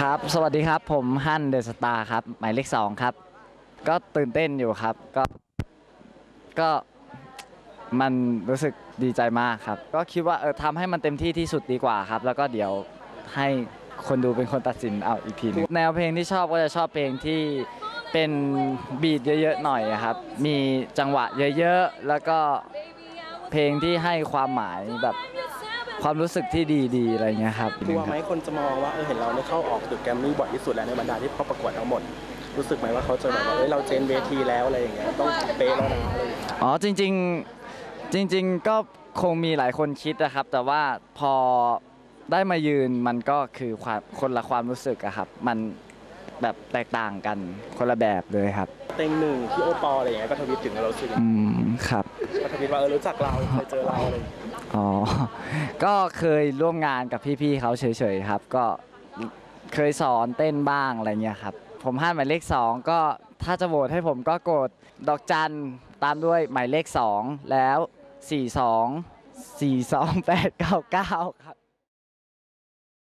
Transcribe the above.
ครับ สวัสดีครับ ผมฮั่นเดอะสตาร์ครับ หมายเลขสองครับ ก็ตื่นเต้นอยู่ครับ ก็ ก็มันรู้สึกดีใจมากครับ ก็คิดว่าเออทำให้มันเต็มที่ที่สุดดีกว่าครับ แล้วก็เดี๋ยวให้คนดูเป็นคนตัดสินเอาอีกทีหนึงแนวเพลงที่ชอบก็จะชอบเพลงที่เป็นบีทเยอะๆหน่อยครับ มีจังหวะเยอะๆ แล้วก็เพลงที่ให้ความหมายแบบ ความรู้สึกที่ดีๆอะไรเงี้ยครับกลัวไหมคนจะมองว่าเออเห็นเราได้เข้าออกตึกแกรมมี่บ่อยที่สุดแล้วในบรรดาที่เข้าประกวดทั้งหมดรู้สึกไหมว่าเขาจะแบบว่าเอ้ยเราเจนเวทีแล้วอะไรอย่างเงี้ยต้องเป๊ะแล้วนะอะไรอย่างเงี้ยอ๋อจริงๆจริง ๆ ก็คงมีหลายคนคิดนะครับ แต่ว่าพอได้มายืนมันก็คือความคนละความรู้สึกอะครับ มันแบบแตกต่างกันคนละแบบเลยครับ เต็งหนึ่งที่โอปออะไรอย่างเงี้ยก็ทวิตถึงเรารู้สึกอืมครับก็ทวิตว่าเออรู้จักเราเคยเจอเราอะไรอย่างเงี้ยอ๋อ ก็เคยร่วมงานกับพี่ๆเขาเฉยๆครับ ก็เคยสอนเต้นบ้างอะไรเงี้ยครับ ผมห้าหมายเลขสองก็ถ้าจะโหวตให้ผมก็กดดอกจันตามด้วยหมายเลขสองแล้ว 42 42 899 ครับ